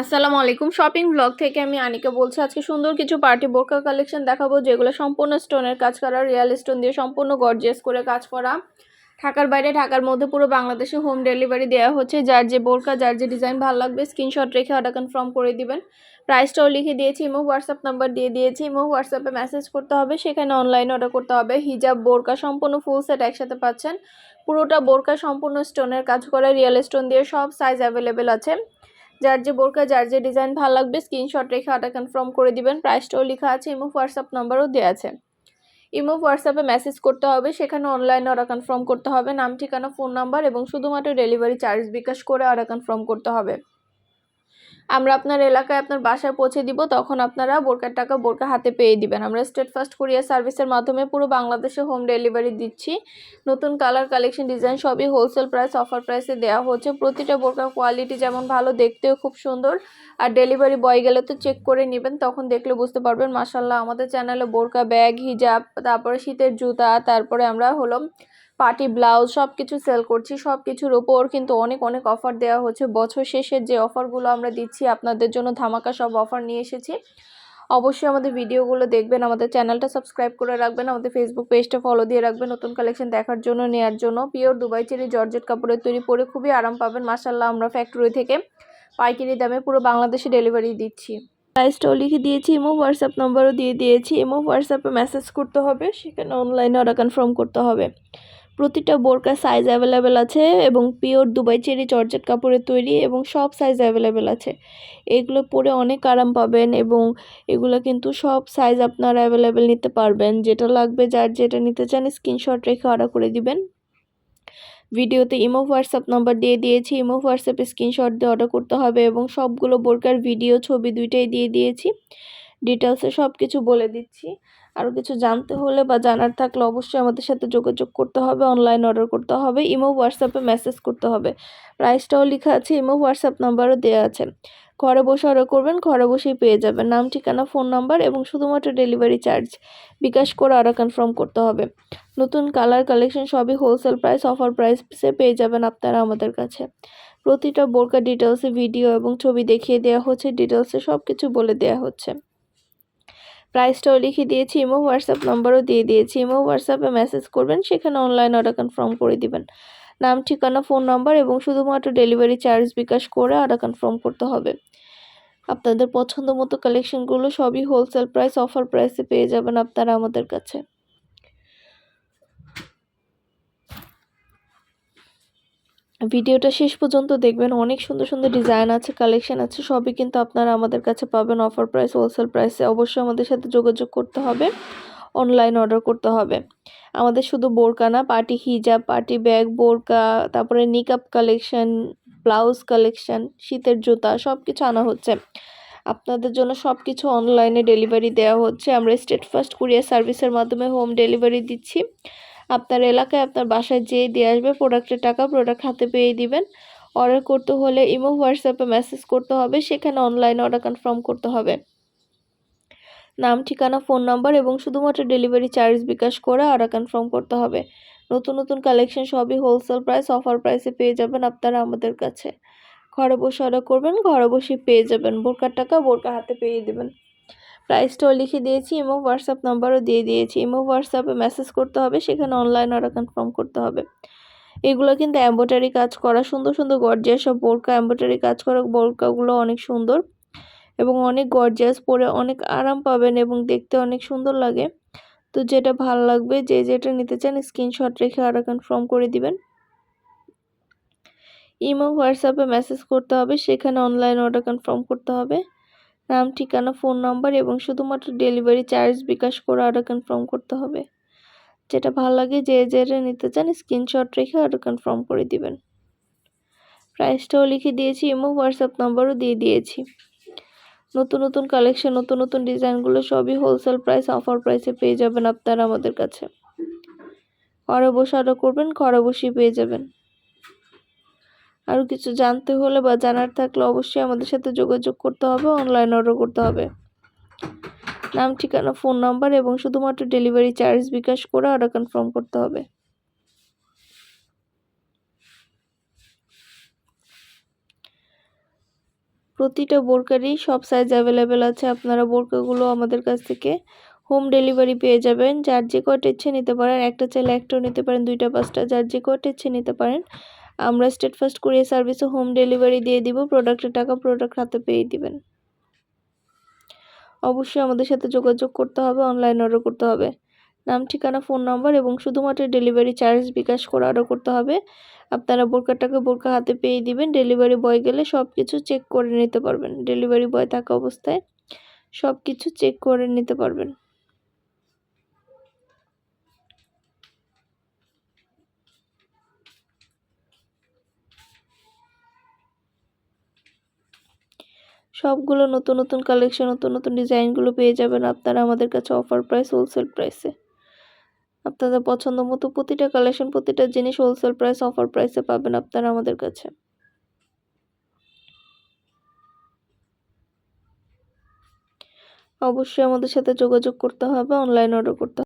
আসসালামু আলাইকুম। Shopping blog থেকে আমি আনিকা বলছি, আজকে সুন্দর কিছু পার্টি বোরকা কালেকশন দেখাবো, যেগুলো সম্পূর্ণ স্টোনের কাজ করা, রিয়েল স্টোন দিয়ে সম্পূর্ণ গর্জিয়াস করে কাজ করা। ঢাকার বাইরে, ঢাকার মধ্যে পুরো বাংলাদেশে হোম ডেলিভারি দেওয়া হচ্ছে। যার যে বোরকা যার যে ডিজাইন ভালো লাগবে, স্ক্রিনশট রেখে অর্ডার কনফার্ম করে দিবেন। প্রাইসটাও লিখে দিয়েছি, ইমো, হোয়াটসঅ্যাপ নাম্বার দিয়ে দিয়েছি। ইমো, হোয়াটসঅ্যাপে মেসেজ করতে হবে, সেখানে অনলাইনে অর্ডার করতে হবে। হিজাব বোরকা সম্পূর্ণ ফুল সেট একসাথে পাচ্ছেন। পুরোটা বোরকা সম্পূর্ণ স্টোনের কাজ করা, রিয়েল স্টোন দিয়ে সব সাইজ অ্যাভেলেবেল আছে। যার যে বোরকা, যার যে ডিজাইন ভালো লাগবে স্ক্রিনশট রেখে অর্ডার কনফার্ম করে দিবেন। প্রাইসটাও লেখা আছে ইমো হোয়াটসঅ্যাপ নাম্বারও দেওয়া আছে। ইমো হোয়াটসঅ্যাপে মেসেজ করতে হবে, সেখানে অনলাইনে অর্ডার কনফার্ম করতে হবে। নাম, ঠিকানা ফোন নাম্বার এবং শুধুমাত্র ডেলিভারি চার্জ বিকাশ করে অর্ডার কনফার্ম করতে হবে। আমরা আপনার এলাকায় আপনার বাসায় পৌঁছে দিব, তখন আপনারা বোরকার টাকা বোরকা হাতে পেয়ে দিবেন। আমরা স্টেট ফার্স্ট কুরিয়ার সার্ভিসের মাধ্যমে পুরো বাংলাদেশে হোম ডেলিভারি দিচ্ছি। নতুন কালার কালেকশন ডিজাইন সবই হোলসেল প্রাইস অফার প্রাইসে দেওয়া হচ্ছে। প্রতিটা বোরকার কোয়ালিটি যেমন ভালো, দেখতেও খুব সুন্দর। আর ডেলিভারি বয় গেলে তো চেক করে নেবেন, তখন দেখলে বুঝতে পারবেন। মাসাল্লাহ আমাদের চ্যানেলে বোরকা ব্যাগ হিজাব তারপরে শীতের জুতা, তারপরে আমরা হলো পার্টি ব্লাউজ সব কিছু সেল করছি সব কিছুর ওপর কিন্তু অনেক অনেক অফার দেওয়া হচ্ছে। বছর শেষের যে অফারগুলো আমরা দিচ্ছি, আপনাদের জন্য ধামাকা সব অফার নিয়ে এসেছি। অবশ্যই আমাদের ভিডিওগুলো দেখবেন, আমাদের চ্যানেলটা সাবস্ক্রাইব করে রাখবেন, আমাদের ফেসবুক পেজটা ফলো দিয়ে রাখবেন, নতুন কালেকশন দেখার জন্য নেওয়ার জন্য। পিওর দুবাই চেরি জর্জেট কাপড়ের তৈরি পরে খুবই আরাম পাবেন। মাসাল্লাহ আমরা ফ্যাক্টরি থেকে পাইকারি দামে পুরো বাংলাদেশে ডেলিভারি দিচ্ছি। প্রাইসটাও লিখে দিয়েছি ইমো হোয়াটসঅ্যাপ নম্বরও দিয়ে দিয়েছি। ইমো হোয়াটসঅ্যাপে মেসেজ করতে হবে, সেখানে অনলাইনে অর্ডার কনফার্ম করতে হবে। প্রতিটা বোরকা সাইজ অ্যাভেলেবেল আছে এবং পিওর দুবাই চেরি চর্চেট কাপড়ের তৈরি এবং সব সাইজ অ্যাভেলেবেল আছে। এগুলো পরে অনেক আরাম পাবেন এবং এগুলো কিন্তু সব সাইজ আপনারা অ্যাভেলেবেল নিতে পারবেন। যেটা লাগবে যার যেটা নিতে চান স্ক্রিনশট রেখে অর্ডার করে দিবেন। ভিডিওতে ইমো হোয়াটসঅ্যাপ নাম্বার দিয়ে দিয়েছি। ইমো হোয়াটসঅ্যাপে স্ক্রিনশট দিয়ে অর্ডার করতে হবে এবং সবগুলো বোরকার ভিডিও ছবি দুইটাই দিয়ে দিয়েছি। ডিটেলসে সব কিছু বলে দিচ্ছি। আরও কিছু জানতে হলে বা জানার থাকলে অবশ্যই আমাদের সাথে যোগাযোগ করতে হবে অনলাইন অর্ডার করতে হবে, ইমো হোয়াটসঅ্যাপে মেসেজ করতে হবে। প্রাইসটাও লেখা আছে, ইমো হোয়াটসঅ্যাপ নাম্বারও দেওয়া আছে। ঘরে বসে অর্ডার করবেন, ঘরে বসেই পেয়ে যাবেন। নাম, ঠিকানা ফোন নাম্বার এবং শুধুমাত্র ডেলিভারি চার্জ বিকাশ করে অর্ডার কনফার্ম করতে হবে। নতুন কালার কালেকশন সবই হোলসেল প্রাইস অফার প্রাইসে পেয়ে যাবেন আপনারা আমাদের কাছে। প্রতিটা বোরকা ডিটেলসে ভিডিও এবং ছবি দেখিয়ে দেওয়া হচ্ছে ডিটেলসে সব কিছু বলে দেওয়া হচ্ছে। প্রাইসটাও লিখে দিয়েছি, ইমো, হোয়াটসঅ্যাপ নম্বরও দিয়ে দিয়েছি। ইমো, হোয়াটসঅ্যাপে মেসেজ করবেন, সেখানে অনলাইন অর্ডার কনফার্ম করে দিবেন। নাম, ঠিকানা ফোন নম্বর এবং শুধুমাত্র ডেলিভারি চার্জ বিকাশ করে অর্ডার কনফার্ম করতে হবে। আপনাদের পছন্দ মতো কালেকশনগুলো সবই হোলসেল প্রাইস অফার প্রাইসে পেয়ে যাবেন আপনারা আমাদের কাছে। ভিডিওটা শেষ পর্যন্ত দেখবেন। অনেক সুন্দর সুন্দর ডিজাইন আছে কালেকশন আছে, সবই কিন্তু আপনারা আমাদের কাছে পাবেন। অফার প্রাইস হোলসেল প্রাইসে অবশ্যই আমাদের সাথে যোগাযোগ করতে হবে। অনলাইন অর্ডার করতে হবে। আমাদের শুধু বোরকা না, পার্টি হিজাব, পার্টি ব্যাগ, বোরকা, তারপরে নিকাপ কালেকশন ব্লাউজ কালেকশন শীতের জুতা সব কিছু আনা হচ্ছে। আপনাদের জন্য সব কিছু অনলাইনে ডেলিভারি দেওয়া হচ্ছে। আমরা স্টেট ফার্স্ট কুরিয়ার সার্ভিসের মাধ্যমে হোম ডেলিভারি দিচ্ছি। আপনার এলাকায় আপনার বাসায় যেয়ে দিয়ে আসবে প্রোডাক্টের টাকা প্রোডাক্ট হাতে পেয়ে দিবেন। অর্ডার করতে হলে ইমো, হোয়াটসঅ্যাপে মেসেজ করতে হবে, সেখানে অনলাইনে অর্ডার কনফার্ম করতে হবে। নাম, ঠিকানা ফোন নাম্বার এবং শুধুমাত্র ডেলিভারি চার্জ বিকাশ করে অর্ডার কনফার্ম করতে হবে। নতুন নতুন কালেকশন সবই হোলসেল প্রাইস অফার প্রাইসে পেয়ে যাবেন আপনারা আমাদের কাছে। ঘরে বসে অর্ডার করবেন, ঘরে বসে পেয়ে যাবেন। বোরকার টাকা বোরকা হাতে পেয়ে দেবেন। প্রাইসটাও লিখে দিয়েছি, ইমো, হোয়াটসঅ্যাপ নাম্বারও দিয়ে দিয়েছি। ইমো, হোয়াটসঅ্যাপে মেসেজ করতে হবে, সেখানে অনলাইন অর্ডার কনফার্ম করতে হবে। এগুলো কিন্তু এম্ব্রয়ডারি কাজ করা, সুন্দর সুন্দর গর্জিয়াস সব বোরকা এম্ব্রয়ডারি কাজ করা বোরকাগুলো অনেক সুন্দর এবং অনেক গর্জিয়াস পরে অনেক আরাম পাবেন এবং দেখতে অনেক সুন্দর লাগে। তো যেটা ভালো লাগবে, যে যেটা নিতে চান স্ক্রিনশট রেখে অর্ডার কনফার্ম করে দিবেন। ইমো, হোয়াটসঅ্যাপে মেসেজ করতে হবে, সেখানে অনলাইন অর্ডার কনফার্ম করতে হবে। নাম, ঠিকানা, ফোন নাম্বার এবং শুধুমাত্র ডেলিভারি চার্জ বিকাশ করে অর্ডার কনফার্ম করতে হবে। যেটা ভালো লাগে যে যেটা নিতে চান স্ক্রিনশট রেখে অর্ডার কনফার্ম করে দিবেন। প্রাইসটাও লিখে দিয়েছি এবং হোয়াটসঅ্যাপ নাম্বারও দিয়ে দিয়েছি। নতুন নতুন কালেকশন নতুন নতুন ডিজাইনগুলো সবই হোলসেল প্রাইস অফার প্রাইসে পেয়ে যাবেন আপনারা আমাদের কাছে। ঘরে বসে অর্ডার করবেন, ঘরে বসেই পেয়ে যাবেন। আরও কিছু জানতে হলে বা জানার থাকলে অবশ্যই আমাদের সাথে যোগাযোগ করতে হবে অনলাইন অর্ডার করতে হবে। নাম, ঠিকানা ফোন নাম্বার এবং শুধুমাত্র ডেলিভারি চার্জ বিকাশ করে অর্ডার কনফার্ম করতে হবে। প্রতিটা বোরকারই সব সাইজ অ্যাভেলেবেল আছে, আপনারা বোরকাগুলো আমাদের কাছ থেকে হোম ডেলিভারি পেয়ে যাবেন। যার যে কয়টা ইচ্ছে নিতে পারেন, একটা চাইলে একটাও নিতে পারেন, দুইটা, পাঁচটা, যার যে কয়টা ইচ্ছে নিতে পারেন আমরা স্টেট ফার্স্ট কুরিয়ার সার্ভিসে হোম ডেলিভারি দিয়ে দিব প্রোডাক্টের টাকা প্রোডাক্ট হাতে পেয়ে দিবেন। অবশ্যই আমাদের সাথে যোগাযোগ করতে হবে অনলাইন অর্ডার করতে হবে। নাম, ঠিকানা ফোন নাম্বার এবং শুধুমাত্র ডেলিভারি চার্জ বিকাশ করে অর্ডার করতে হবে। আপনারা বোরকার টাকা বোরকা হাতে পেয়ে দিবেন ডেলিভারি বয় গেলে সব কিছু চেক করে নিতে পারবেন। ডেলিভারি বয় থাকা অবস্থায় সব কিছু চেক করে নিতে পারবেন। সবগুলো নতুন নতুন কালেকশন নতুন নতুন ডিজাইনগুলো পেয়ে যাবেন আপনারা আমাদের কাছে অফার প্রাইস হোলসেল প্রাইসে আপনাদের পছন্দ মতো প্রতিটা কালেকশন প্রতিটা জিনিস হোলসেল প্রাইস অফার প্রাইসে পাবেন আপনারা আমাদের কাছে। অবশ্যই আমাদের সাথে যোগাযোগ করতে হবে অনলাইন অর্ডার করতে